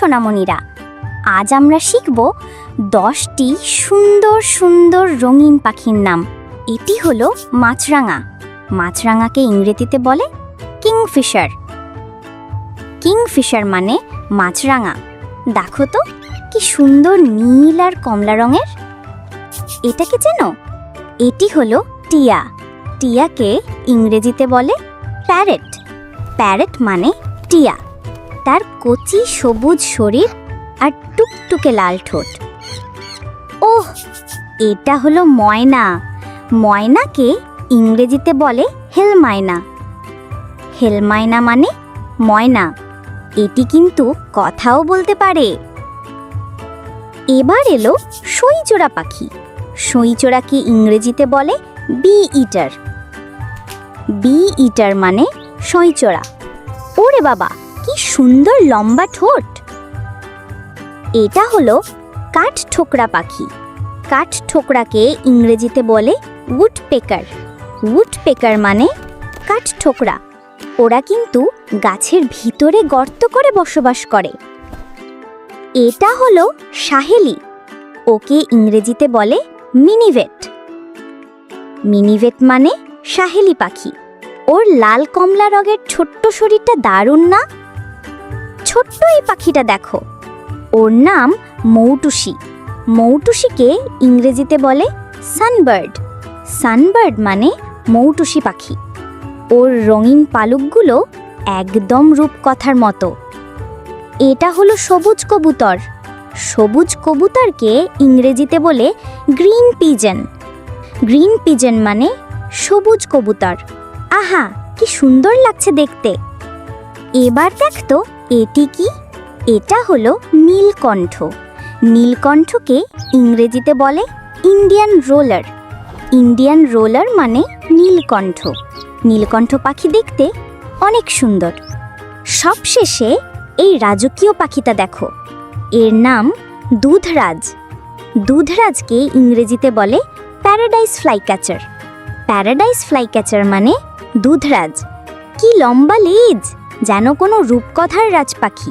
সোনামণিরা। আজ আমরা শিখব দশটি সুন্দর সুন্দর রঙিন পাখির নাম। এটি হলো মাছরাঙা। মাছরাঙাকে ইংরেজিতে বলে কিংফিশার। কিংফিশার মানে মাছরাঙা। দেখো তো, কি সুন্দর নীল আর কমলা রঙের। এটাকে চেনো? এটি হলো টিয়া। টিয়াকে ইংরেজিতে বলে প্যারেট। প্যারেট মানে টিয়া। তার কচি সবুজ শরীর আর টুকটুকে লাল ঠোঁট। ওহ, এটা হলো ময়না। ময়নাকে ইংরেজিতে বলে হেলমায়না। হেলমায়না মানে ময়না। এটি কিন্তু কথাও বলতে পারে। এবার এলো সইচোড়া পাখি। সইচোড়াকে ইংরেজিতে বলে বি ইটার। বি ইটার মানে সইচোড়া ওরে বাবা কি সুন্দর লম্বা ঠোঁট। এটা হলো কাঠ ঠোকরা পাখি। কাঠ ঠোকরাকে ইংরেজিতে বলে উড পেকার উড পেকার মানে কাঠ ঠোকরা। ওরা কিন্তু গাছের ভিতরে গর্ত করে বসবাস করে। এটা হলো সাহেলি। ওকে ইংরেজিতে বলে মিনিভেট। মিনিভেট মানে সাহেলি পাখি। ওর লাল কমলা রঙের ছোট্ট শরীরটা দারুণ না? ছোট্ট এই পাখিটা দেখো। ওর নাম মৌটুসি। মৌটুসিকে ইংরেজিতে বলে সানবার্ড। সানবার্ড মানে মৌটুসি পাখি। ওর রঙিন পালকগুলো একদম রূপকথার মতো। এটা হলো সবুজ কবুতর। সবুজ কবুতরকে ইংরেজিতে বলে গ্রিন পিজন। গ্রিন পিজন মানে সবুজ কবুতর। আহা, কি সুন্দর লাগছে দেখতে। এবার দেখতো এটি কি? এটা হলো নীলকণ্ঠ। নীলকণ্ঠকে ইংরেজিতে বলে ইন্ডিয়ান রোলার। ইন্ডিয়ান রোলার মানে নীলকণ্ঠ। নীলকণ্ঠ পাখি দেখতে অনেক সুন্দর। সবশেষে এই রাজকীয় পাখিটা দেখো। এর নাম দুধরাজ। দুধরাজকে ইংরেজিতে বলে প্যারাডাইস ফ্লাইক্যাচার। প্যারাডাইস ফ্লাইক্যাচার মানে দুধরাজ। কি লম্বা লেজ! যেন কোনো রূপকথার রাজ পাখি